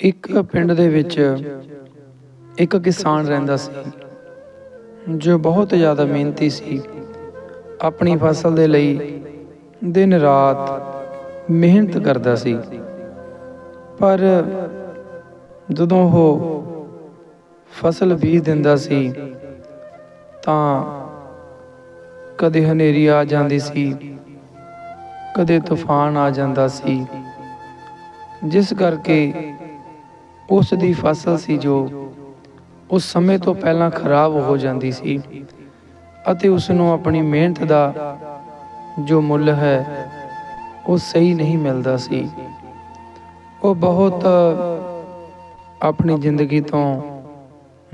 ਇੱਕ ਪਿੰਡ ਦੇ ਵਿੱਚ ਇੱਕ ਕਿਸਾਨ ਰਹਿੰਦਾ ਸੀ, ਜੋ ਬਹੁਤ ਜ਼ਿਆਦਾ ਮਿਹਨਤੀ ਸੀ। ਆਪਣੀ ਫਸਲ ਦੇ ਲਈ ਦਿਨ ਰਾਤ ਮਿਹਨਤ ਕਰਦਾ ਸੀ। ਪਰ ਜਦੋਂ ਉਹ ਫਸਲ ਬੀਜ ਦਿੰਦਾ ਸੀ, ਤਾਂ ਕਦੇ ਹਨੇਰੀ ਆ ਜਾਂਦੀ ਸੀ, ਕਦੇ ਤੂਫਾਨ ਆ ਜਾਂਦਾ ਸੀ। ਜਿਸ ਕਰਕੇ ਉਸ ਦੀ ਫਸਲ ਸੀ ਜੋ ਉਸ ਸਮੇਂ ਤੋਂ ਪਹਿਲਾਂ ਖਰਾਬ ਹੋ ਜਾਂਦੀ ਸੀ ਅਤੇ ਉਸ ਨੂੰ ਆਪਣੀ ਮਿਹਨਤ ਦਾ ਜੋ ਮੁੱਲ ਹੈ, ਉਹ ਸਹੀ ਨਹੀਂ ਮਿਲਦਾ ਸੀ। ਉਹ ਬਹੁਤ ਆਪਣੀ ਜ਼ਿੰਦਗੀ ਤੋਂ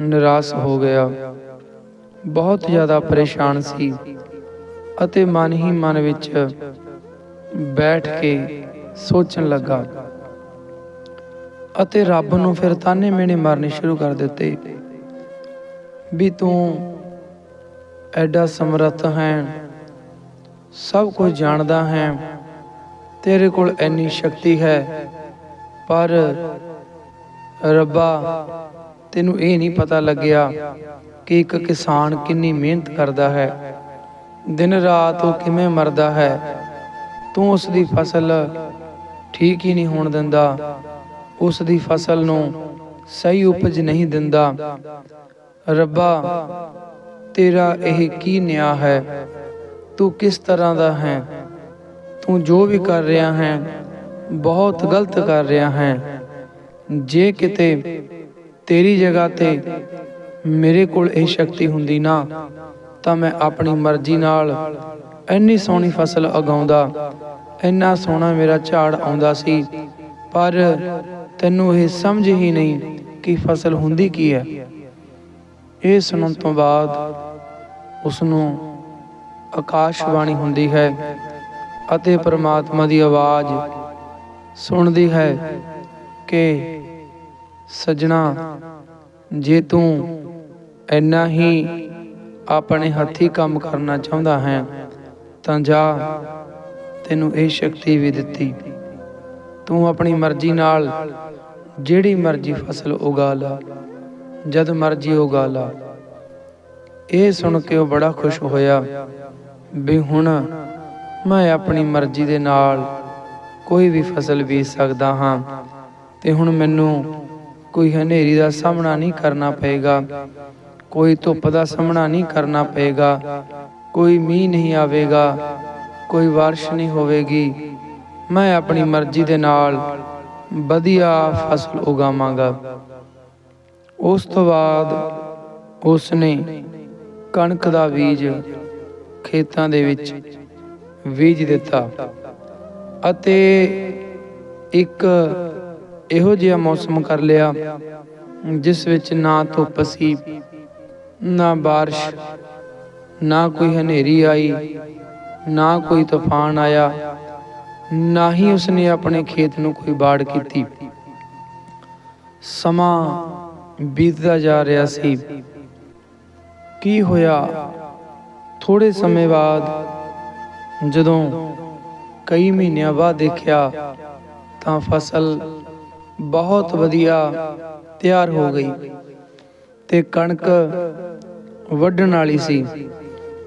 ਨਿਰਾਸ਼ ਹੋ ਗਿਆ। ਬਹੁਤ ਜ਼ਿਆਦਾ ਪਰੇਸ਼ਾਨ ਸੀ ਅਤੇ ਮਨ ਹੀ ਮਨ ਵਿੱਚ ਬੈਠ ਕੇ ਸੋਚਣ ਲੱਗਾ ਅਤੇ ਰੱਬ ਨੂੰ ਫਿਰ ਤਾਨੇ ਮੇਣੇ ਮਾਰਨੇ ਸ਼ੁਰੂ ਕਰ ਦਿੱਤੇ। ਵੀ ਤੂੰ ਐਡਾ ਸਮਰੱਥ ਹੈ, ਸਭ ਕੁਝ ਜਾਣਦਾ ਹੈ, ਤੇਰੇ ਕੋਲ ਐਨੀ ਸ਼ਕਤੀ ਹੈ, ਪਰ ਰੱਬਾ, ਤੈਨੂੰ ਇਹ ਨਹੀਂ ਪਤਾ ਲੱਗਿਆ ਕਿ ਇੱਕ ਕਿਸਾਨ ਕਿੰਨੀ ਮਿਹਨਤ ਕਰਦਾ ਹੈ, ਦਿਨ ਰਾਤ ਉਹ ਕਿਵੇਂ ਮਰਦਾ ਹੈ, ਤੂੰ ਉਸ ਦੀ ਫਸਲ ਠੀਕ ਹੀ ਨਹੀਂ ਹੋਣ ਦਿੰਦਾ। ਉਸ ਦੀ ਫਸਲ ਨੂੰ ਸਹੀ ਉਪਜ ਨਹੀਂ ਦਿੰਦਾ। ਰੱਬਾ, ਤੇਰਾ ਇਹ ਕੀ ਨਿਆ ਹੈ? ਤੂੰ ਕਿਸ ਤਰ੍ਹਾਂ ਦਾ ਹੈ? ਤੂੰ ਜੋ ਵੀ ਕਰ ਰਿਹਾ ਹੈ, ਬਹੁਤ ਗਲਤ ਕਰ ਰਿਹਾ ਹੈ। ਜੇ ਕਿਤੇ ਤੇਰੀ ਜਗ੍ਹਾ ਤੇ ਮੇਰੇ ਕੋਲ ਇਹ ਸ਼ਕਤੀ ਹੁੰਦੀ ਨਾ, ਤਾਂ ਮੈਂ ਆਪਣੀ ਮਰਜ਼ੀ ਨਾਲ ਇੰਨੀ ਸੋਹਣੀ ਫਸਲ ਉਗਾਉਂਦਾ। ਇੰਨਾ ਸੋਹਣਾ ਮੇਰਾ ਝਾੜ ਆਉਂਦਾ ਸੀ, ਪਰ ਤੈਨੂੰ ਇਹ ਸਮਝ ਹੀ ਨਹੀਂ ਕਿ ਫਸਲ ਹੁੰਦੀ ਕੀ ਹੈ। ਇਹ ਸੁਣਨ ਤੋਂ ਬਾਅਦ ਉਸ ਨੂੰ ਆਕਾਸ਼ਬਾਣੀ ਹੁੰਦੀ ਹੈ ਅਤੇ ਪਰਮਾਤਮਾ ਦੀ ਆਵਾਜ਼ ਸੁਣਦੀ ਹੈ ਕਿ, ਸਜਣਾ, ਜੇ ਤੂੰ ਇੰਨਾ ਹੀ ਆਪਣੇ ਹੱਥੀ ਕੰਮ ਕਰਨਾ ਚਾਹੁੰਦਾ ਹੈ, ਤਾਂ ਜਾ, ਤੈਨੂੰ ਇਹ ਸ਼ਕਤੀ ਵੀ ਦਿੱਤੀ। ਤੂੰ ਆਪਣੀ ਮਰਜ਼ੀ ਨਾਲ ਜਿਹੜੀ ਮਰਜ਼ੀ ਫਸਲ ਉਗਾ ਲਾ ਜਦ ਮਰਜ਼ੀ ਉਗਾ ਲਾ ਇਹ ਸੁਣ ਕੇ ਉਹ ਬੜਾ ਖੁਸ਼ ਹੋਇਆ ਵੀ ਹੁਣ ਮੈਂ ਆਪਣੀ ਮਰਜ਼ੀ ਦੇ ਨਾਲ ਕੋਈ ਵੀ ਫਸਲ ਬੀਜ ਸਕਦਾ ਹਾਂ ਤੇ ਹੁਣ ਮੈਨੂੰ ਕੋਈ ਹਨੇਰੀ ਦਾ ਸਾਹਮਣਾ ਨਹੀਂ ਕਰਨਾ ਪਏਗਾ, ਕੋਈ ਧੁੱਪ ਦਾ ਸਾਹਮਣਾ ਨਹੀਂ ਕਰਨਾ ਪਏਗਾ, ਕੋਈ ਮੀਂਹ ਨਹੀਂ ਆਵੇਗਾ, ਕੋਈ ਬਾਰਿਸ਼ ਨਹੀਂ ਹੋਵੇਗੀ। ਮੈਂ ਆਪਣੀ ਮਰਜ਼ੀ ਦੇ ਨਾਲ ਵਧੀਆ ਫਸਲ ਉਗਾਵਾਂਗਾ। ਉਸ ਤੋਂ ਬਾਅਦ ਉਸ ਨੇ ਕਣਕ ਦਾ ਬੀਜ ਖੇਤਾਂ ਦੇ ਵਿੱਚ ਬੀਜ ਦਿੱਤਾ ਅਤੇ ਇੱਕ ਇਹੋ ਜਿਹਾ ਮੌਸਮ ਕਰ ਲਿਆ ਜਿਸ ਵਿੱਚ ਨਾ ਧੁੱਪ ਸੀ, ਨਾ ਬਾਰਿਸ਼, ਨਾ ਕੋਈ ਹਨੇਰੀ ਆਈ, ਨਾ ਕੋਈ ਤੂਫਾਨ ਆਇਆ। ਨਾ ਹੀ ਉਸਨੇ ਆਪਣੇ ਖੇਤ ਨੂੰ ਕੋਈ ਬਾੜ ਕੀਤੀ। ਸਮਾਂ ਬੀਤਦਾ ਜਾ ਰਿਹਾ ਸੀ। ਕੀ ਹੋਇਆ? ਥੋੜੇ ਸਮੇਂ ਬਾਅਦ ਜਦੋਂ ਕਈ ਮਹੀਨਿਆਂ ਬਾਅਦ ਦੇਖਿਆ ਤਾਂ ਫਸਲ ਬਹੁਤ ਵਧੀਆ ਤਿਆਰ ਹੋ ਗਈ ਤੇ ਕਣਕ ਵੱਢਣ ਵਾਲੀ ਸੀ।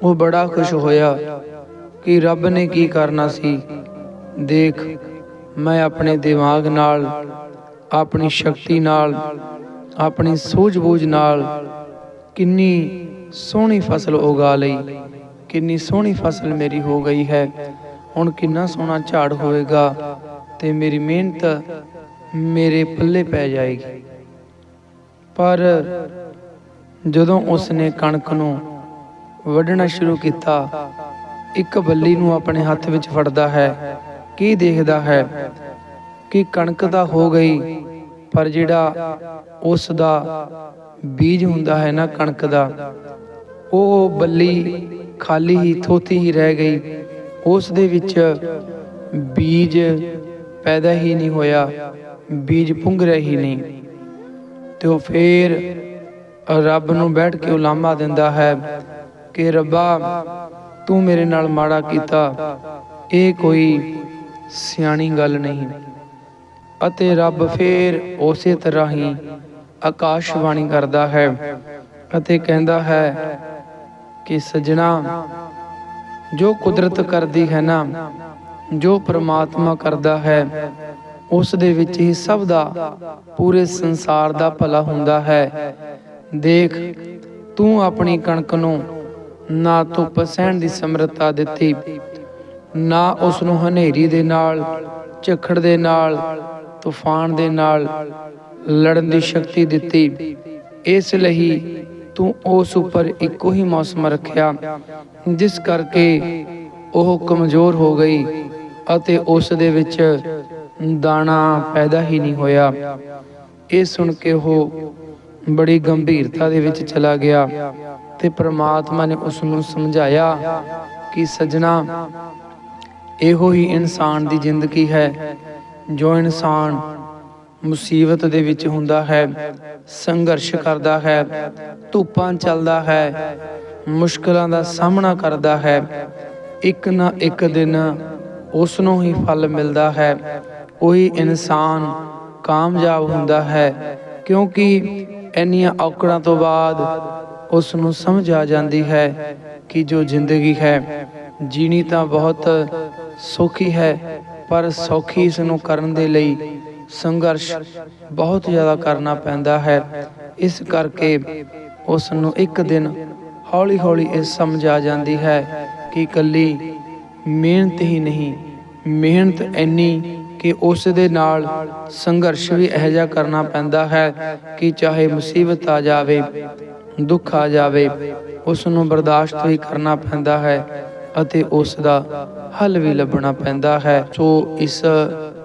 ਉਹ ਬੜਾ ਖੁਸ਼ ਹੋਇਆ ਕਿ ਰੱਬ ਨੇ ਕੀ ਕਰਨਾ ਸੀ। ਦੇਖ, ਮੈਂ ਆਪਣੇ ਦਿਮਾਗ ਨਾਲ, ਆਪਣੀ ਸ਼ਕਤੀ ਨਾਲ, ਆਪਣੀ ਸੂਝ-ਬੂਝ ਨਾਲ ਕਿੰਨੀ ਸੋਹਣੀ ਫਸਲ ਉਗਾ ਲਈ, ਕਿੰਨੀ ਸੋਹਣੀ ਫਸਲ ਮੇਰੀ ਹੋ ਗਈ ਹੈ। ਹੁਣ ਕਿੰਨਾ ਸੋਹਣਾ ਝਾੜ ਹੋਵੇਗਾ ਤੇ ਮੇਰੀ ਮਿਹਨਤ ਮੇਰੇ ਪੱਲੇ ਪੈ ਜਾਏਗੀ। ਪਰ ਜਦੋਂ ਉਸਨੇ ਕਣਕ ਨੂੰ ਵੱਢਣਾ ਸ਼ੁਰੂ ਕੀਤਾ, ਇੱਕ ਬੱਲੀ ਨੂੰ ਆਪਣੇ ਹੱਥ ਵਿੱਚ ਫੜਦਾ ਹੈ ਕੀ ਦੇਖਦਾ ਹੈ ਕਿ ਕਣਕ ਦਾ ਹੋ ਗਈ, ਪਰ ਜਿਹੜਾ ਉਸ ਦਾ ਬੀਜ ਹੁੰਦਾ ਹੈ ਨਾ ਕਣਕ ਦਾ, ਉਹ ਬੱਲੀ ਖਾਲੀ ਹੀ ਥੋਤੀ ਹੀ ਰਹਿ ਗਈ। ਉਸ ਦੇ ਵਿੱਚ ਬੀਜ ਪੈਦਾ ਹੀ ਨਹੀਂ ਹੋਇਆ, ਬੀਜ ਪੁੰਗ ਰਿਹਾ ਹੀ ਨਹੀਂ। ਤੇ ਉਹ ਫੇਰ ਰੱਬ ਨੂੰ ਬੈਠ ਕੇ ਉਲਾਮਾ ਦਿੰਦਾ ਹੈ ਕਿ ਰੱਬਾ, ਤੂੰ ਮੇਰੇ ਨਾਲ ਮਾੜਾ ਕੀਤਾ, ਇਹ ਕੋਈ ਸਿਆਣੀ ਗੱਲ ਨਹੀਂ, ਅਤੇ ਰੱਬ ਫੇਰ ਉਸੇ ਤਰ੍ਹਾਂ ਹੀ ਆਕਾਸ਼ਬਾਣੀ ਕਰਦਾ ਹੈ ਅਤੇ ਕਹਿੰਦਾ ਹੈ ਕਿ ਸਜਣਾ, ਜੋ ਕੁਦਰਤ ਕਰਦੀ ਹੈ ਨਾ, ਜੋ ਪ੍ਰਮਾਤਮਾ ਕਰਦਾ ਹੈ, ਉਸ ਦੇ ਵਿੱਚ ਹੀ ਸਭ ਦਾ ਪੂਰੇ ਸੰਸਾਰ ਦਾ ਭਲਾ ਹੁੰਦਾ ਹੈ। ਦੇਖ, ਤੂੰ ਆਪਣੀ ਕਣਕ ਨੂੰ ਨਾ ਧੁੱਪ ਸਹਿਣ ਦੀ ਸਮਰੱਥਾ ਦਿੱਤੀ ਨਾ ਉਸ ਨੂੰ ਹਨੇਰੀ ਦੇ ਨਾਲ, ਝੱਖੜ ਦੇ ਨਾਲ, ਤੂਫਾਨ ਦੇ ਨਾਲ ਲੜਨ ਦੀ ਸ਼ਕਤੀ ਦਿੱਤੀ। ਇਸ ਲਈ ਤੂੰ ਉਸ ਉੱਪਰ ਇੱਕੋ ਹੀ ਮੌਸਮ ਰੱਖਿਆ, ਜਿਸ ਕਰਕੇ ਉਹ ਕਮਜ਼ੋਰ ਹੋ ਗਈ ਅਤੇ ਉਸ ਦੇ ਵਿੱਚ ਦਾਣਾ ਪੈਦਾ ਹੀ ਨਹੀਂ ਹੋਇਆ। ਇਹ ਸੁਣ ਕੇ ਉਹ ਬੜੀ ਗੰਭੀਰਤਾ ਦੇ ਵਿੱਚ ਚਲਾ ਗਿਆ ਤੇ ਪ੍ਰਮਾਤਮਾ ਨੇ ਉਸ ਨੂੰ ਸਮਝਾਇਆ ਕਿ, ਸਜਣਾ ਇਹੋ ਹੀ ਇਨਸਾਨ ਦੀ ਜ਼ਿੰਦਗੀ ਹੈ, ਜੋ ਇਨਸਾਨ ਮੁਸੀਬਤ ਦੇ ਵਿੱਚ ਹੁੰਦਾ ਹੈ, ਸੰਘਰਸ਼ ਕਰਦਾ ਹੈ, ਧੁੱਪਾਂ ਚੱਲਦਾ ਹੈ, ਮੁਸ਼ਕਲਾਂ ਦਾ ਸਾਹਮਣਾ ਕਰਦਾ ਹੈ, ਇੱਕ ਨਾ ਇੱਕ ਦਿਨ ਉਸ ਨੂੰ ਹੀ ਫਲ ਮਿਲਦਾ ਹੈ। ਉਹੀ ਇਨਸਾਨ ਕਾਮਯਾਬ ਹੁੰਦਾ ਹੈ, ਕਿਉਂਕਿ ਇੰਨੀਆਂ ਔਕੜਾਂ ਤੋਂ ਬਾਅਦ ਉਸ ਨੂੰ ਸਮਝ ਆ ਜਾਂਦੀ ਹੈ ਕਿ ਜੋ ਜ਼ਿੰਦਗੀ ਹੈ, ਜੀਣੀ ਤਾਂ ਬਹੁਤ ਸੌਖੀ ਹੈ, ਪਰ ਸੌਖੀ ਇਸ ਨੂੰ ਕਰਨ ਦੇ ਲਈ ਸੰਘਰਸ਼ ਬਹੁਤ ਜ਼ਿਆਦਾ ਕਰਨਾ ਪੈਂਦਾ ਹੈ। ਇਸ ਕਰਕੇ ਉਸ ਨੂੰ ਇੱਕ ਦਿਨ ਹੌਲੀ-ਹੌਲੀ ਇਹ ਸਮਝ ਆ ਜਾਂਦੀ ਹੈ ਕਿ ਇਕੱਲੀ ਮਿਹਨਤ ਹੀ ਨਹੀਂ, ਮਿਹਨਤ ਇੰਨੀ ਕਿ ਉਸ ਦੇ ਨਾਲ ਸੰਘਰਸ਼ ਵੀ ਇਹੋ ਜਿਹਾ ਕਰਨਾ ਪੈਂਦਾ ਹੈ ਕਿ ਚਾਹੇ ਮੁਸੀਬਤ ਆ ਜਾਵੇ, ਦੁੱਖ ਆ ਜਾਵੇ ਉਸ ਨੂੰ ਬਰਦਾਸ਼ਤ ਵੀ ਕਰਨਾ ਪੈਂਦਾ ਹੈ ਅਤੇ ਉਸ ਦਾ ਹੱਲ ਵੀ ਲੱਭਣਾ ਪੈਂਦਾ ਹੈ। ਸੋ ਇਸ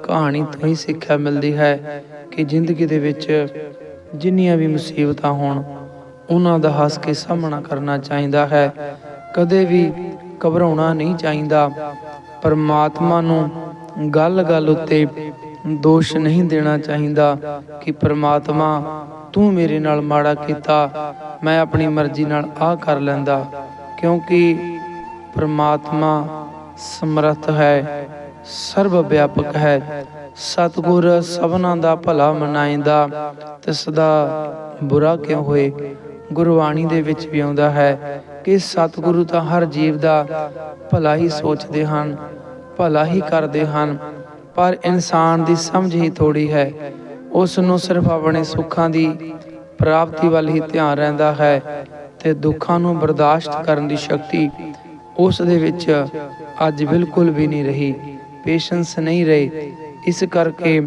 ਕਹਾਣੀ ਤੋਂ ਹੀ ਸਿੱਖਿਆ ਮਿਲਦੀ ਹੈ ਕਿ ਜ਼ਿੰਦਗੀ ਦੇ ਵਿੱਚ ਜਿੰਨੀਆਂ ਵੀ ਮੁਸੀਬਤਾਂ ਹੋਣ, ਉਹਨਾਂ ਦਾ ਹੱਸ ਕੇ ਸਾਹਮਣਾ ਕਰਨਾ ਚਾਹੀਦਾ ਹੈ। ਕਦੇ ਵੀ ਘਬਰਾਉਣਾ ਨਹੀਂ ਚਾਹੀਦਾ। ਪਰਮਾਤਮਾ ਨੂੰ ਗੱਲ-ਗੱਲ ਉੱਤੇ ਦੋਸ਼ ਨਹੀਂ ਦੇਣਾ ਚਾਹੀਦਾ ਕਿ ਪਰਮਾਤਮਾ, ਤੂੰ ਮੇਰੇ ਨਾਲ ਮਾੜਾ ਕੀਤਾ, ਮੈਂ ਆਪਣੀ ਮਰਜ਼ੀ ਨਾਲ ਆਹ ਕਰ ਲੈਂਦਾ। ਕਿਉਂਕਿ ਪਰਮਾਤਮਾ ਸਮਰੱਥ ਹੈ। ਸਰਬ ਵਿਆਪਕ ਹੈ। ਸਤਿਗੁਰ ਸਭਨਾਂ ਦਾ ਭਲਾ ਮਨਾਇਂਦਾ। ਤੇ ਸਦਾ ਬੁਰਾ ਕਿਉਂ ਹੋਏ? ਗੁਰਬਾਣੀ ਦੇ ਵਿੱਚ ਵੀ ਆਉਂਦਾ ਹੈ ਕਿ ਸਤਿਗੁਰੂ ਤਾਂ ਹਰ ਜੀਵ ਦਾ ਭਲਾ ਹੀ ਸੋਚਦੇ ਹਨ, ਭਲਾ ਹੀ ਕਰਦੇ ਹਨ, ਪਰ ਇਨਸਾਨ ਦੀ ਸਮਝ ਹੀ ਥੋੜੀ ਹੈ। ਉਸ ਨੂੰ ਸਿਰਫ ਆਪਣੇ ਸੁੱਖਾਂ ਦੀ ਪ੍ਰਾਪਤੀ ਵੱਲ ਹੀ ਧਿਆਨ ਰਹਿੰਦਾ ਹੈ ਤੇ ਦੁੱਖਾਂ ਨੂੰ ਬਰਦਾਸ਼ਤ ਕਰਨ ਦੀ ਸ਼ਕਤੀ ਉਸ ਦੇ ਵਿੱਚ ਅੱਜ ਬਿਲਕੁਲ ਵੀ ਨਹੀਂ ਰਹੀ ਪੇਸ਼ੈਂਸ ਨਹੀਂ ਰਹੀ। ਇਸ ਕਰਕੇ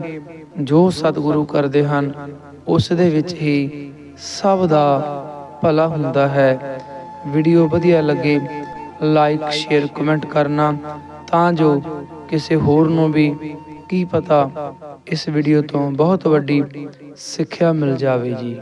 ਜੋ ਸਤਿਗੁਰੂ ਕਰਦੇ ਹਨ, ਉਸ ਦੇ ਵਿੱਚ ਹੀ ਸਭ ਦਾ ਭਲਾ ਹੁੰਦਾ ਹੈ। ਵੀਡੀਓ ਵਧੀਆ ਲੱਗੇ ਲਾਈਕ ਸ਼ੇਅਰ ਕਮੈਂਟ ਕਰਨਾ ਤਾਂ ਜੋ ਕਿਸੇ ਹੋਰ ਨੂੰ ਵੀ ਕੀ ਪਤਾ ਇਸ ਵੀਡੀਓ ਤੋਂ ਬਹੁਤ ਵੱਡੀ ਸਿੱਖਿਆ ਮਿਲ ਜਾਵੇ ਜੀ।